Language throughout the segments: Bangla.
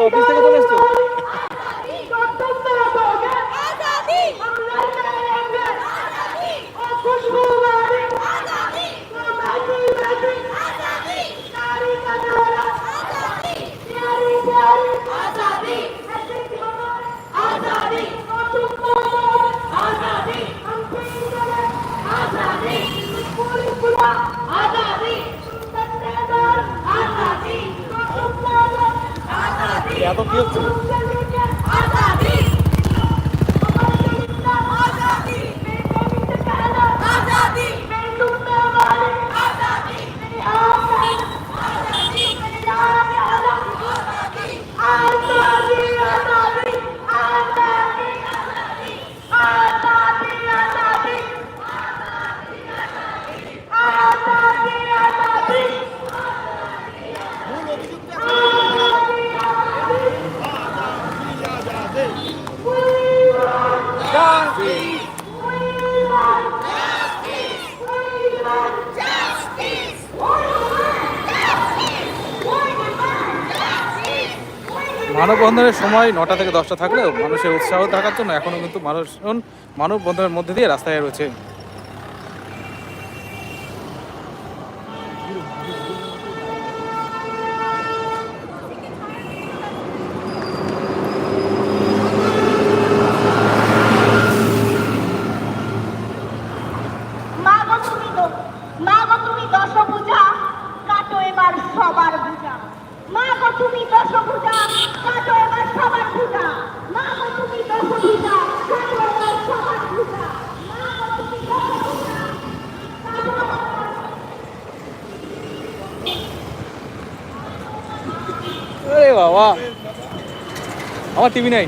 অফিস থেকে চলে এসছো নাটক কি হচ্ছে? মানববন্ধনের সময় নটা থেকে দশটা থাকলেও মানুষের উৎসাহ থাকার জন্য এখনও কিন্তু মানুষজন মানববন্ধনের মধ্যে দিয়ে রাস্তায় রয়েছে। বাবা আমার টিভি নাই।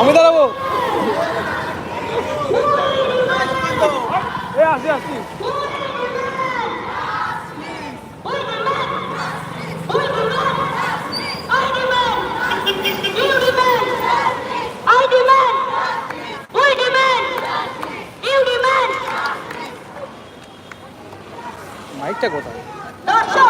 আমি দাঁড়াবো। আসি আসি। মার্কেটটা কোথায়?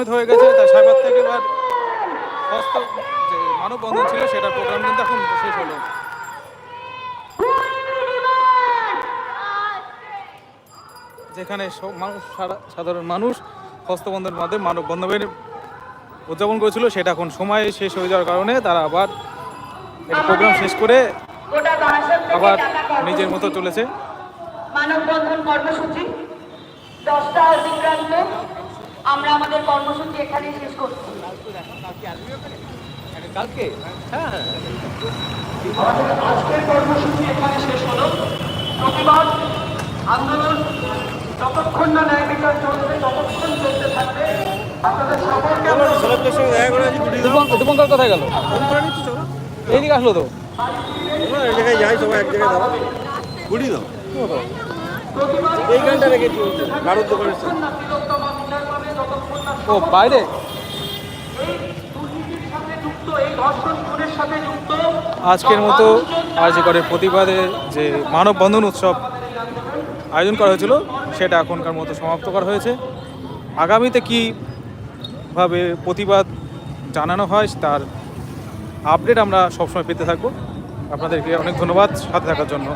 অতিক্রমিত হয়ে গেছে তাই সাইবার থেকে এবার যে মানববন্ধন ছিল সেটা প্রোগ্রাম কিন্তু এখন শেষ হলো। যেখানে মানুষ সারা- সাধারণ মানুষ হস্তবন্ধের মাধ্যমে মানববন্ধনের উদযাপন করেছিল সেটা এখন সময় শেষ হয়ে যাওয়ার কারণে তারা আবার প্রোগ্রাম শেষ করে আবার নিজের মতো চলেছে। মানববন্ধন কর্মসূচি দশটা অতিক্রান্ত আমরা আমাদের কর্মসূচি এখানে শেষ করছি। কালকে? হ্যাঁ আমাদের আজকের কর্মসূচি এখানে শেষ হলো। প্রতিবাদ আন্দোলন যতক্ষণ না ন্যায় বিচার চলবে ততক্ষণ চলতে থাকবে। আপনাদের সকলকে দীপঙ্কর কোথায় গেল? এইদিকে আসলো তো। এক জায়গায় যাই সবাই এক জায়গায় ঘুরি দাও এইখানটা রেখেছি গাড়ুর দোকানের সামনে। ও বাইরে দুর্নীতির সাথে যুক্ত এই ধর্ষণ খুনের সাথে বাইরে। আজকের মতো আরজি করে প্রতিবাদে যে মানববন্ধন উৎসব আয়োজন করা হয়েছিল, সেটা এখনকার মতো সমাপ্ত করা হয়েছে। আগামীতে কীভাবে প্রতিবাদ জানানো হয়, তার আপডেট আমরা সবসময় পেতে থাকব। আপনাদেরকে অনেক ধন্যবাদ, সাথে থাকার জন্য।